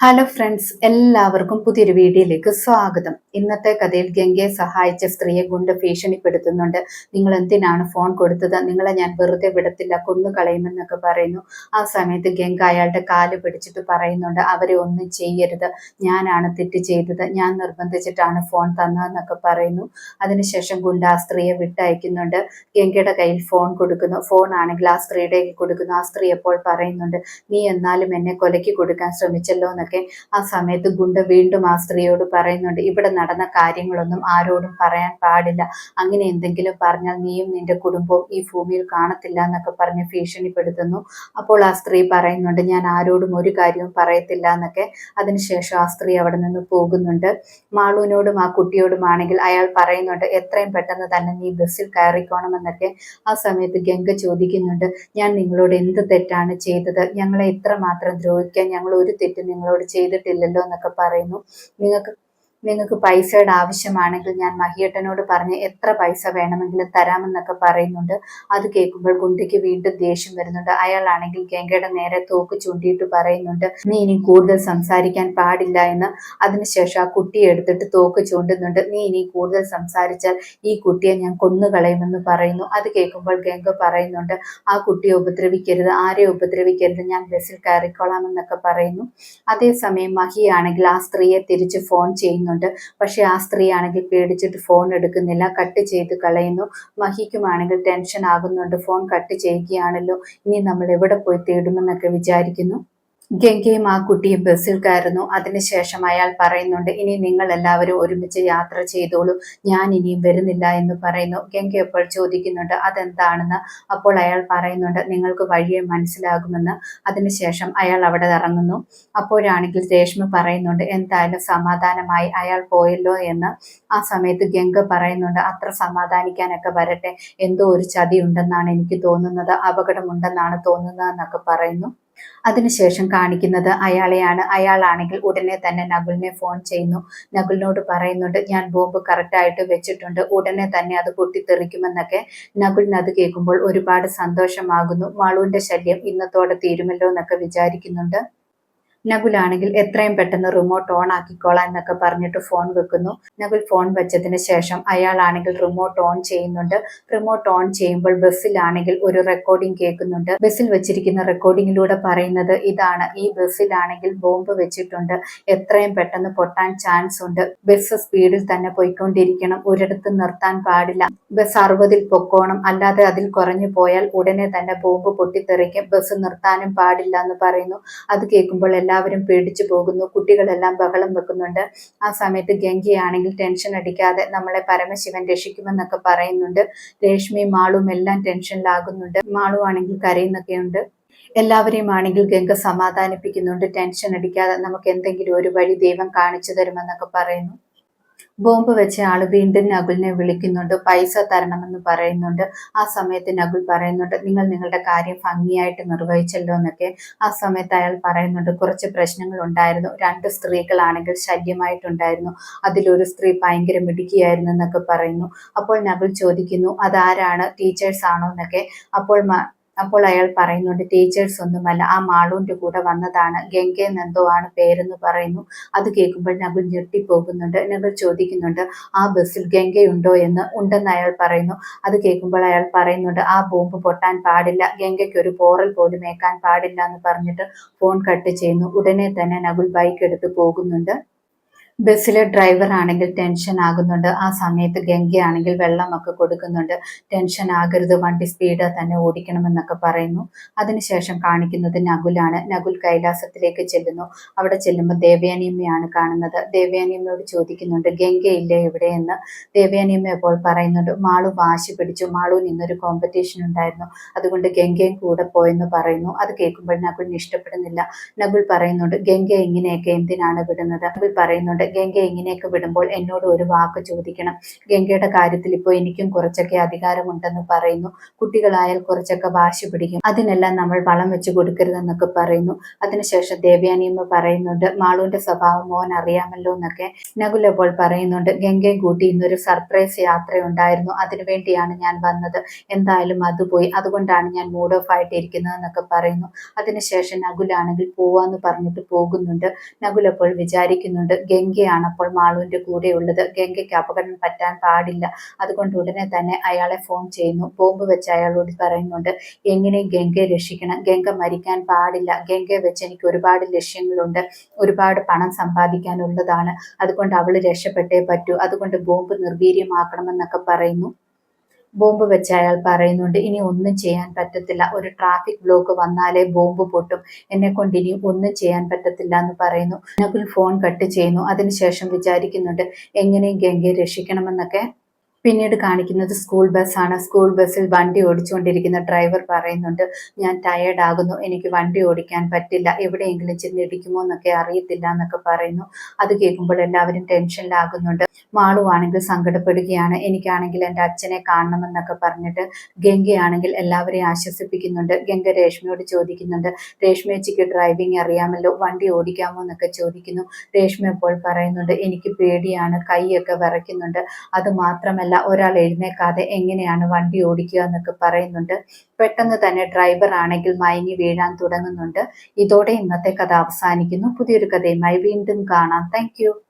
Hello friends എല്ലാവർക്കും പുതിയൊരു വീഡിയോയിലേക്ക് സ്വാഗതം. ഇന്നത്തെ കഥയിൽ ഗംഗയെ സഹായിച്ച സ്ത്രീയെ കൊണ്ട് ഭീഷണിപ്പെടുത്തുന്നുണ്ട്. നിങ്ങൾ എന്തിനാണ് ഫോൺ കൊടുത്തത്? നിങ്ങളെ ഞാൻ വെറുതെ വിടത്തില്ല കൊന്നു കളയുമെന്നൊക്കെ പറയുന്നു. ആ സമയത്ത് ഗംഗ അയാളുടെ കാൽ പിടിച്ചിട്ട് പറയുന്നുണ്ട് അവരെ ഒന്നും ചെയ്യരുത്. ഞാനാണ് തെറ്റ് ചെയ്തത്. ഞാൻ നിർബന്ധിച്ചിട്ടാണ് ഫോൺ തന്നതെന്നൊക്കെ പറയുന്നു. അതിനുശേഷം ഗുണ്ട ആ സ്ത്രീയെ വിട്ടയക്കുന്നുണ്ട്. ഗംഗയുടെ കയ്യിൽ ഫോൺ കൊടുക്കുന്നു. ഫോൺ ആണെങ്കിൽ ആ സ്ത്രീയുടെ കൊടുക്കുന്നു. ആ സ്ത്രീ എപ്പോൾ പറയുന്നുണ്ട് നീ എന്നാലും എന്നെ കൊലയ്ക്ക് കൊടുക്കാൻ ശ്രമിച്ചല്ലോ എന്നൊക്കെ ആ സമയത്ത് ഗുണ്ട വീണ്ടും ആ സ്ത്രീയോട് പറയുന്നുണ്ട് ഇവിടെ നടന്ന കാര്യങ്ങളൊന്നും ആരോടും പറയാൻ പാടില്ല. അങ്ങനെ എന്തെങ്കിലും പറഞ്ഞാൽ നീയും നിന്റെ കുടുംബവും ഈ ഭൂമിയിൽ കാണത്തില്ല എന്നൊക്കെ പറഞ്ഞ് ഭീഷണിപ്പെടുത്തുന്നു. അപ്പോൾ ആ സ്ത്രീ പറയുന്നുണ്ട് ഞാൻ ആരോടും ഒരു കാര്യവും പറയത്തില്ല എന്നൊക്കെ. അതിനുശേഷം ആ സ്ത്രീ അവിടെ നിന്ന് പോകുന്നുണ്ട്. മാളുവിനോടും ആ കുട്ടിയോടുമാണെങ്കിൽ അയാൾ പറയുന്നുണ്ട് എത്രയും പെട്ടെന്ന് തന്നെ നീ ബസ്സിൽ കയറിക്കോണമെന്നൊക്കെ. ആ സമയത്ത് ഗംഗ ചോദിക്കുന്നുണ്ട് ഞാൻ നിങ്ങളോട് എന്ത് തെറ്റാണ് ചെയ്തത്? ഞങ്ങളെ ഇത്ര മാത്രം ദ്രോഹിക്കാൻ ഞങ്ങൾ ഒരു തെറ്റ് നിങ്ങളോട് ചെയ്തിട്ടില്ലല്ലോ എന്നൊക്കെ പറയുന്നു. നിങ്ങൾക്ക് നിങ്ങൾക്ക് പൈസയുടെ ആവശ്യമാണെങ്കിൽ ഞാൻ മഹിയേട്ടനോട് പറഞ്ഞ് എത്ര പൈസ വേണമെങ്കിലും തരാമെന്നൊക്കെ പറയുന്നുണ്ട്. അത് കേൾക്കുമ്പോൾ ഗുണ്ടിക്ക് വീണ്ടും ദേഷ്യം വരുന്നുണ്ട്. അയാളാണെങ്കിൽ ഗംഗയുടെ നേരെ തോക്ക് ചൂണ്ടിയിട്ട് പറയുന്നുണ്ട് നീ ഇനി കൂടുതൽ സംസാരിക്കാൻ പാടില്ല എന്ന്. അതിനുശേഷം ആ കുട്ടിയെ എടുത്തിട്ട് തോക്ക് ചൂണ്ടുന്നുണ്ട്. നീ ഇനി കൂടുതൽ സംസാരിച്ചാൽ ഈ കുട്ടിയെ ഞാൻ കൊന്നുകളയുമെന്ന് പറയുന്നു. അത് കേൾക്കുമ്പോൾ ഗംഗ പറയുന്നുണ്ട് ആ കുട്ടിയെ ഉപദ്രവിക്കരുത് ആരെ ഉപദ്രവിക്കരുത് ഞാൻ ബസ്സിൽ കയറിക്കോളാം എന്നൊക്കെ പറയുന്നു. അതേസമയം മഹിയാണെങ്കിൽ ആ സ്ത്രീയെ തിരിച്ച് ഫോൺ ചെയ്യുന്നു. ചെയ്യുന്നുണ്ട് പക്ഷെ ആ സ്ത്രീ ആണെങ്കിൽ പേടിച്ചിട്ട് ഫോൺ എടുക്കുന്നില്ല കട്ട് ചെയ്ത് കളയുന്നു. മഹിക്കുമാണെങ്കിൽ ടെൻഷൻ ആകുന്നുണ്ട് ഫോൺ കട്ട് ചെയ്യുകയാണല്ലോ. ഇനി നമ്മൾ എവിടെ പോയി തേടുമെന്നൊക്കെ വിചാരിക്കുന്നു. ഗംഗയും ആ കുട്ടിയും ബസ്സിൽ കയറുന്നു. അതിനുശേഷം അയാൾ പറയുന്നുണ്ട് ഇനി നിങ്ങൾ എല്ലാവരും ഒരുമിച്ച് യാത്ര ചെയ്തോളൂ. ഞാൻ ഇനിയും വരുന്നില്ല എന്ന് പറയുന്നു. ഗംഗ എപ്പോൾ ചോദിക്കുന്നുണ്ട് അതെന്താണെന്ന്? അപ്പോൾ അയാൾ പറയുന്നുണ്ട് നിങ്ങൾക്ക് വഴിയെ മനസ്സിലാകുമെന്ന്. അതിനുശേഷം അയാൾ അവിടെ ഇറങ്ങുന്നു. അപ്പോഴാണെങ്കിൽ രേഷ്മ പറയുന്നുണ്ട് എന്തായാലും സമാധാനമായി അയാൾ പോയല്ലോ എന്ന്. ആ സമയത്ത് ഗംഗ പറയുന്നുണ്ട് അത്ര സമാധാനിക്കാനൊക്കെ വരട്ടെ. എന്തോ ഒരു ചതി ഉണ്ടെന്നാണ് എനിക്ക് തോന്നുന്നത്. അപകടമുണ്ടെന്നാണ് തോന്നുന്നത് എന്നൊക്കെ പറയുന്നു. അതിനുശേഷം കാണിക്കുന്നത് അയാളെയാണ്. അയാളാണെങ്കിൽ ഉടനെ തന്നെ നകുലിനെ ഫോൺ ചെയ്യുന്നു. നകുലിനോട് പറയുന്നുണ്ട് ഞാൻ ബോംബ് കറക്റ്റായിട്ട് വെച്ചിട്ടുണ്ട്. ഉടനെ തന്നെ അത് പൊട്ടിത്തെറിക്കുമെന്നൊക്കെ. നകുലിന് അത് കേൾക്കുമ്പോൾ ഒരുപാട് സന്തോഷമാകുന്നു. മാളുവിന്റെ ശല്യം ഇന്നത്തോടെ തീരുമല്ലോ എന്നൊക്കെ വിചാരിക്കുന്നുണ്ട്. നകുലാണെങ്കിൽ എത്രയും പെട്ടെന്ന് റിമോട്ട് ഓൺ ആക്കിക്കോളാം എന്നൊക്കെ പറഞ്ഞിട്ട് ഫോൺ വെക്കുന്നു. നകുൽ ഫോൺ വെച്ചതിന് ശേഷം അയാളാണെങ്കിൽ റിമോട്ട് ഓൺ ചെയ്യുന്നുണ്ട്. റിമോട്ട് ഓൺ ചെയ്യുമ്പോൾ ബസ്സിലാണെങ്കിൽ ഒരു റെക്കോർഡിംഗ് കേൾക്കുന്നുണ്ട്. ബസ്സിൽ വെച്ചിരിക്കുന്ന റെക്കോർഡിങ്ങിലൂടെ പറയുന്നത് ഇതാണ്. ഈ ബസ്സിലാണെങ്കിൽ ബോംബ് വെച്ചിട്ടുണ്ട്. എത്രയും പെട്ടെന്ന് പൊട്ടാൻ ചാൻസ് ഉണ്ട്. ബസ് സ്പീഡിൽ തന്നെ പോയിക്കൊണ്ടിരിക്കണം. ഒരിടത്ത് നിർത്താൻ പാടില്ല. ബസ് അറുപതിൽ പൊക്കോണം. അല്ലാതെ അതിൽ കുറഞ്ഞു പോയാൽ ഉടനെ തന്നെ ബോംബ് പൊട്ടിത്തെറിക്കും. ബസ് നിർത്താനും പാടില്ല എന്ന് പറയുന്നു. അത് കേൾക്കുമ്പോൾ എല്ലാവരും പേടിച്ചു പോകുന്നു. കുട്ടികളെല്ലാം ബഹളം വെക്കുന്നുണ്ട്. ആ സമയത്ത് ഗംഗയാണെങ്കിൽ ടെൻഷൻ അടിക്കാതെ നമ്മളെ പരമശിവൻ രക്ഷിക്കുമെന്നൊക്കെ പറയുന്നുണ്ട്. രേഷ്മി മാളും എല്ലാം ടെൻഷനിലാകുന്നുണ്ട് മാളു ആണെങ്കിൽ കരയുന്നൊക്കെയുണ്ട്. എല്ലാവരെയും ആണെങ്കിൽ ഗംഗ സമാധാനിപ്പിക്കുന്നുണ്ട്. ടെൻഷൻ അടിക്കാതെ നമുക്ക് എന്തെങ്കിലും ഒരു വഴി ദൈവം കാണിച്ചു തരുമെന്നൊക്കെ പറയുന്നു. ബോംബ് വെച്ച ആൾ വീണ്ടും നകുലിനെ വിളിക്കുന്നുണ്ട്. പൈസ തരണമെന്ന് പറയുന്നുണ്ട്. ആ സമയത്ത് നകുൽ പറയുന്നുണ്ട് നിങ്ങൾ നിങ്ങളുടെ കാര്യം ഭംഗിയായിട്ട് നിർവഹിച്ചല്ലോ എന്നൊക്കെ. ആ സമയത്ത് അയാൾ പറയുന്നുണ്ട് കുറച്ച് പ്രശ്നങ്ങൾ ഉണ്ടായിരുന്നു. രണ്ട് സ്ത്രീകളാണെങ്കിൽ ശല്യമായിട്ടുണ്ടായിരുന്നു. അതിലൊരു സ്ത്രീ ഭയങ്കര മിടുക്കിയായിരുന്നു എന്നൊക്കെ പറയുന്നു. അപ്പോൾ നകുൽ ചോദിക്കുന്നു അതാരാണ്? ടീച്ചേഴ്സ് ആണോ എന്നൊക്കെ. അപ്പോൾ അപ്പോൾ അയാൾ പറയുന്നുണ്ട് ടീച്ചേഴ്സ് ഒന്നുമല്ല ആ മാളൂന്റെ കൂടെ വന്നതാണ്. ഗംഗേ എന്തോ ആണ് പേരെന്ന് പറയുന്നു. അത് കേൾക്കുമ്പോൾ നബിൾ ഞെട്ടിപ്പോകുന്നുണ്ട്. നബിൾ ചോദിക്കുന്നുണ്ട് ആ ബസ്സിൽ ഗംഗയുണ്ടോ എന്ന്? ഉണ്ടെന്ന് അയാൾ പറയുന്നു. അത് കേൾക്കുമ്പോൾ അയാൾ പറയുന്നുണ്ട് ആ ബോംബ് പൊട്ടാൻ പാടില്ല. ഗംഗയ്ക്ക് ഒരു പോറൽ പോലും ഏക്കാൻ പാടില്ല എന്ന് പറഞ്ഞിട്ട് ഫോൺ കട്ട് ചെയ്യുന്നു. ഉടനെ തന്നെ നബിൾ ബൈക്ക് എടുത്ത് പോകുന്നുണ്ട്. ബസ്സിലെ ഡ്രൈവർ ആണെങ്കിൽ ടെൻഷൻ ആകുന്നുണ്ട്. ആ സമയത്ത് ഗംഗയാണെങ്കിൽ വെള്ളമൊക്കെ കൊടുക്കുന്നുണ്ട്. ടെൻഷൻ ആകരുത്. വണ്ടി സ്പീഡ് തന്നെ ഓടിക്കണമെന്നൊക്കെ പറയുന്നു. അതിനുശേഷം കാണിക്കുന്നത് നകുലാണ്. നകുൽ കൈലാസത്തിലേക്ക് ചെല്ലുന്നു. അവിടെ ചെല്ലുമ്പോൾ ദേവയാനിയമ്മയാണ് കാണുന്നത്. ദേവയാനിയമ്മയോട് ചോദിക്കുന്നുണ്ട് ഗംഗയില്ലേ എവിടെയെന്ന് ദേവയാനിയമ്മ ഇപ്പോൾ പറയുന്നുണ്ട് മാളു വാശി പിടിച്ചു. മാളു നിന്നൊരു കോമ്പറ്റീഷൻ ഉണ്ടായിരുന്നു. അതുകൊണ്ട് ഗംഗയും കൂടെ പോയെന്ന് പറയുന്നു. അത് കേൾക്കുമ്പോൾ നകുലിന് ഇഷ്ടപ്പെടുന്നില്ല. നകുൽ പറയുന്നുണ്ട് ഗംഗ ഇങ്ങനെയൊക്കെ എന്തിനാണ് വിടുന്നത്? നകുൽ പറയുന്നുണ്ട് ഗംഗ ഇങ്ങനെയൊക്കെ വിടുമ്പോൾ എന്നോട് ഒരു വാക്ക് ചോദിക്കണം. ഗംഗയുടെ കാര്യത്തിൽ ഇപ്പോൾ എനിക്കും കുറച്ചൊക്കെ അധികാരമുണ്ടെന്ന് പറയുന്നു. കുട്ടികളായാൽ കുറച്ചൊക്കെ വാശി പിടിക്കും. അതിനെല്ലാം നമ്മൾ വളം വെച്ച് കൊടുക്കരുതെന്നൊക്കെ പറയുന്നു. അതിനുശേഷം ദേവയാനിയമ്മ പറയുന്നുണ്ട് മാളുവിന്റെ സ്വഭാവം മോൻ അറിയാമല്ലോ എന്നൊക്കെ. നകുല പോൾ പറയുന്നുണ്ട് ഗംഗയും കൂട്ടി ഇന്നൊരു സർപ്രൈസ് യാത്രയുണ്ടായിരുന്നു. അതിനുവേണ്ടിയാണ് ഞാൻ വന്നത്. എന്തായാലും അത് പോയി. അതുകൊണ്ടാണ് ഞാൻ മൂഡ് ഓഫ് ആയിട്ട് ഇരിക്കുന്നതെന്നൊക്കെ പറയുന്നു. അതിനുശേഷം നകുലാണെങ്കിൽ പോവാന്ന് പറഞ്ഞിട്ട് പോകുന്നുണ്ട്. നകുലപ്പോൾ വിചാരിക്കുന്നുണ്ട് വിചാരിക്കുന്നുണ്ട് ഗംഗയാണ് അപ്പോൾ മാളുവിന്റെ കൂടെ ഉള്ളത് ഗംഗയ്ക്ക് അപകടം പറ്റാൻ പാടില്ല. അതുകൊണ്ട് ഉടനെ തന്നെ അയാളെ ഫോൺ ചെയ്യുന്നു. ബോംബ് വെച്ച് അയാളോട് പറയുന്നുണ്ട് എങ്ങനെ ഗംഗയെ രക്ഷിക്കണം? ഗംഗ മരിക്കാൻ പാടില്ല. ഗംഗയെ വെച്ച് എനിക്ക് ഒരുപാട് ലക്ഷ്യങ്ങളുണ്ട്. ഒരുപാട് പണം സമ്പാദിക്കാനുള്ളതാണ്. അതുകൊണ്ട് അവൾ രക്ഷപ്പെട്ടേ പറ്റൂ. അതുകൊണ്ട് ബോംബ് നിർവീര്യമാക്കണമെന്നൊക്കെ പറയുന്നു. ബോംബ് വെച്ച് അയാൾ പറയുന്നുണ്ട് ഇനി ഒന്നും ചെയ്യാൻ പറ്റത്തില്ല. ഒരു ട്രാഫിക് ബ്ലോക്ക് വന്നാലേ ബോംബ് പൊട്ടും. എന്നെ കൊണ്ട് ഇനി ഒന്നും ചെയ്യാൻ പറ്റത്തില്ല എന്ന് പറയുന്നു. നകുൽ ഫോൺ കട്ട് ചെയ്യുന്നു. അതിനുശേഷം വിചാരിക്കുന്നുണ്ട് എങ്ങനെയും ഗംഗയെ രക്ഷിക്കണമെന്നൊക്കെ പിന്നീട് കാണിക്കുന്നത് സ്കൂൾ ബസ്സാണ്. സ്കൂൾ ബസ്സിൽ വണ്ടി ഓടിച്ചുകൊണ്ടിരിക്കുന്ന ഡ്രൈവർ പറയുന്നുണ്ട് ഞാൻ ടയേർഡ് ആകുന്നു. എനിക്ക് വണ്ടി ഓടിക്കാൻ പറ്റില്ല. എവിടെയെങ്കിലും ചെന്ന് ഇടിക്കുമോ എന്നൊക്കെ അറിയത്തില്ല എന്നൊക്കെ പറയുന്നു. അത് കേൾക്കുമ്പോൾ എല്ലാവരും ടെൻഷനിലാകുന്നുണ്ട്. മാളുവാണെങ്കിൽ സങ്കടപ്പെടുകയാണ്. എനിക്കാണെങ്കിൽ എന്റെ അച്ഛനെ കാണണമെന്നൊക്കെ പറഞ്ഞിട്ട് ഗംഗയാണെങ്കിൽ എല്ലാവരെയും ആശ്വസിപ്പിക്കുന്നുണ്ട്. ഗംഗ രേഷ്മയോട് ചോദിക്കുന്നുണ്ട് രേഷ്മയച്ചിക്ക് ഡ്രൈവിംഗ് അറിയാമല്ലോ? വണ്ടി ഓടിക്കാമോ? എന്നൊക്കെ ചോദിക്കുന്നു. രേഷ്മ അപ്പോൾ പറയുന്നുണ്ട് എനിക്ക് പേടിയാണ്. കൈയൊക്കെ വിറയ്ക്കുന്നുണ്ട്. അത് മാത്രമല്ല ഒരാൾ എഴുന്നേക്കാതെ എങ്ങനെയാണ് വണ്ടി ഓടിക്കുക എന്നൊക്കെ പറയുന്നുണ്ട്. പെട്ടെന്ന് തന്നെ ഡ്രൈവർ ആണെങ്കിൽ മയങ്ങി വീഴാൻ തുടങ്ങുന്നുണ്ട്. ഇതോടെ ഇന്നത്തെ കഥ അവസാനിക്കുന്നു. പുതിയൊരു കഥയുമായി വീണ്ടും കാണാം. താങ്ക്